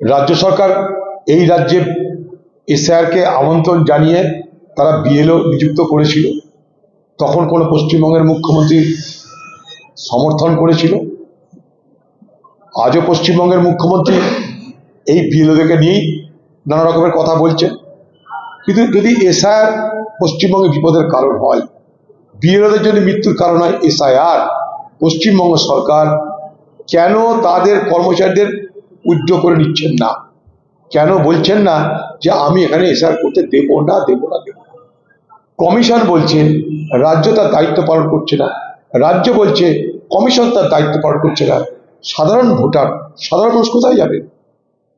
রাজ্য সরকার এই রাজ্যে এসআরকে আমন্ত্রণ জানিয়ে তারা বিএলও নিযুক্ত করেছিল। তখন কোনো পশ্চিমবঙ্গের মুখ্যমন্ত্রী সমর্থন করেছিল। আজও পশ্চিমবঙ্গের মুখ্যমন্ত্রী এই বিএলওদেরকে নিয়েই নানা রকমের কথা বলছেন। কিন্তু যদি এসআইআর পশ্চিমবঙ্গে বিপদের কারণ হয়, বিএলওদের যদি মৃত্যুর কারণ হয় এসআইআর, পশ্চিমবঙ্গ সরকার কেন তাদের কর্মচারীদের উদ্যোগ করে নিচ্ছেন না। কেন বলছেন না যে আমি এখানে এসআর করতে দেবো না দেবো না, দেবো কমিশন বলছেন রাজ্য তার দায়িত্ব পালন করছে না। রাজ্য বলছে, কমিশন তার দায়িত্ব পালন করছে না। সাধারণ ভোটার, সাধারণ মানুষ কোথায় যাবে?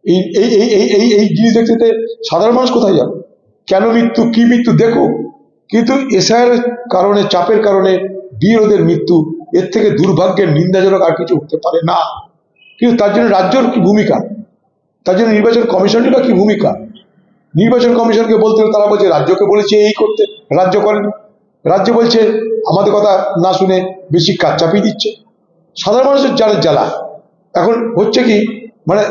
এই এই এই এই এই জিনিস দেখতে সাধারণ মানুষ কোথায় যাবে? কেন মৃত্যু, কি মৃত্যু দেখো? কিন্তু এসআইয়ের কারণে, চাপের কারণে বীরদের মৃত্যু, এর থেকে দুর্ভাগ্যের নিন্দাজনক আর কিছু হতে পারে না। কিন্তু তার জন্য রাজ্যর কি ভূমিকা? তার জন্য নির্বাচন কমিশনেরও কি ভূমিকা? নির্বাচন কমিশনকে বলতে তারা বলছে, রাজ্যকে বলেছে এই করতে, রাজ্য করেন। রাজ্য বলছে, আমাদের কথা না শুনে বেশি কাজ চাপিয়ে দিচ্ছে। সাধারণ মানুষের জালের জ্বালা। এখন হচ্ছে কি মানে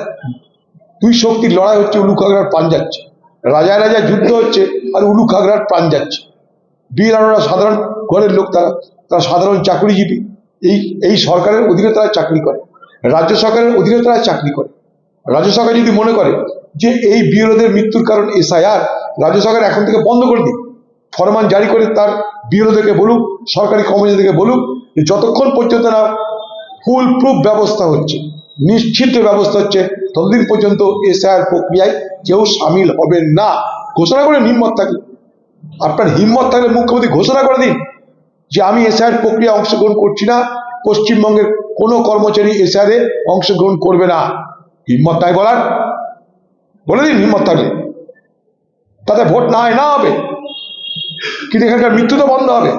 দুই শক্তির লড়াই হচ্ছে, উলু খাগড়ার প্রাণ যাচ্ছে। রাজায় রাজায় যুদ্ধ হচ্ছে, আর উলু খাগড়ার প্রাণ যাচ্ছে। বীর আরোরা সাধারণ ঘরের লোক তারা তারা সাধারণ চাকরিজীবী। এই এই সরকারের অধীনে তারা চাকরি করে। রাজ্য সরকারের অধীনে তারা চাকরি করে। রাজ্য সরকার যদি মনে করে যে এই বিরোধের মৃত্যুর কারণ এসআইআর, রাজ্য সরকার এখন থেকে বন্ধ করে দিক। ফরমান জারি করে তার বিরোধীকে বলুক, সরকারি কর্মচারীদেরকে বলুক, যে যতক্ষণ পর্যন্ত না ফুল প্রুফ ব্যবস্থা হচ্ছে, নিশ্চিত ব্যবস্থা হচ্ছে, ততদিন পর্যন্ত এসআইআর প্রক্রিয়ায় কেউ সামিল হবে না। ঘোষণা করে হিম্মত থাকলে আপনার হিম্মত থাকলে মুখ্যমন্ত্রী ঘোষণা করে দিন যে আমি এসআইআর প্রক্রিয়া অংশগ্রহণ করছি না পশ্চিমবঙ্গের কোনো কর্মচারী এসআইআরে অংশগ্রহণ করবে না। হিম্মত নাই বলার। বলে দিন হিম্মত থাকলে তাতে ভোট না হয়, না হবে। কিন্তু এখানকার মৃত্যু তো বন্ধ হবে।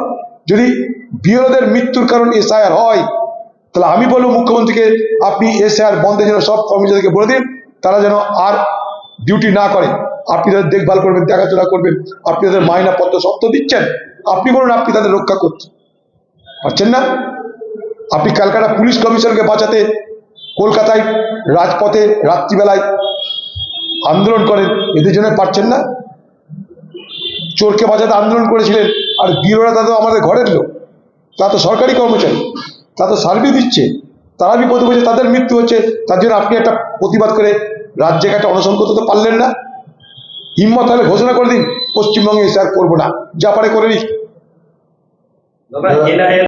যদি বিরোধের মৃত্যুর কারণ এসআইআর হয়, তাহলে আমি বলব মুখ্যমন্ত্রীকে, আপনি এসআইআর বন্ধের জন্য সব কর্মচারীকে বলে দিন, তারা যেন আর ডিউটি না করে। আপনি তাদের দেখভাল করবেন, দেখাশোনা করবেন, আপনি তাদের মাইনা পত্র সব তো দিচ্ছেন। আপনি বলুন, আপনি তাদের রক্ষা করছেন। পারছেন না? আপনি ক্যালকাটা পুলিশ কমিশনকে বাঁচাতে কলকাতায় রাজপথে রাত্রিবেলায় আন্দোলন করেন, এদের জন্য পারছেন না? চোরকে বাঁচাতে আন্দোলন করেছিলেন, আর বীররা তা তো আমাদের ঘরের লোক। তা তো সরকারি কর্মচারী তা তো সার্ভিস দিচ্ছে। তারা বিপদে পড়ছে তাদের মৃত্যু হচ্ছে, তার জন্য আপনি একটা প্রতিবাদ করে রাজ্যে একটা অনশন করতে তো পারলেন না। হিম্মত হলে ঘোষণা করে দিন, পশ্চিমবঙ্গে এসে আর করব না। যা পারে করে